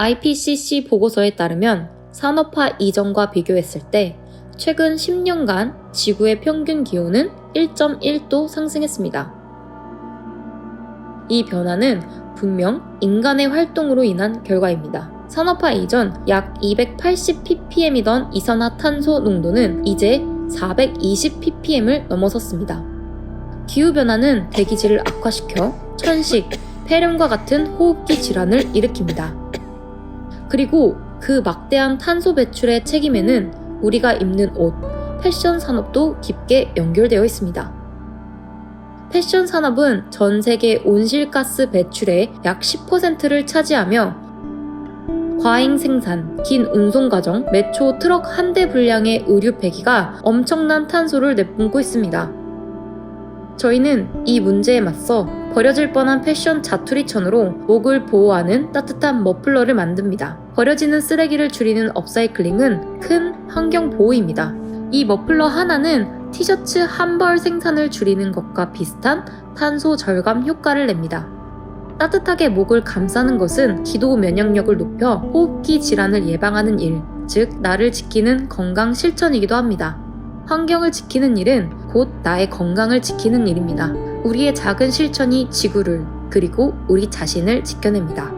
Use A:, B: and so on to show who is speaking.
A: IPCC 보고서에 따르면 산업화 이전과 비교했을 때 최근 10년간 지구의 평균 기온은 1.1도 상승했습니다. 이 변화는 분명 인간의 활동으로 인한 결과입니다. 산업화 이전 약 280 ppm이던 이산화탄소 농도는 이제 420 ppm을 넘어섰습니다. 기후변화는 대기질을 악화시켜 천식, 폐렴과 같은 호흡기 질환을 일으킵니다. 그리고 그 막대한 탄소 배출의 책임에는 우리가 입는 옷, 패션 산업도 깊게 연결되어 있습니다. 패션 산업은 전 세계 온실가스 배출의 약 10%를 차지하며 과잉 생산, 긴 운송 과정, 매초 트럭 한 대 분량의 의류 폐기가 엄청난 탄소를 내뿜고 있습니다. 저희는 이 문제에 맞서 버려질 뻔한 패션 자투리천으로 목을 보호하는 따뜻한 머플러를 만듭니다. 버려지는 쓰레기를 줄이는 업사이클링은 큰 환경 보호입니다. 이 머플러 하나는 티셔츠 한 벌 생산을 줄이는 것과 비슷한 탄소 절감 효과를 냅니다. 따뜻하게 목을 감싸는 것은 기도 면역력을 높여 호흡기 질환을 예방하는 일, 즉 나를 지키는 건강 실천이기도 합니다. 환경을 지키는 일은 곧 나의 건강을 지키는 일입니다. 우리의 작은 실천이 지구를 그리고 우리 자신을 지켜냅니다.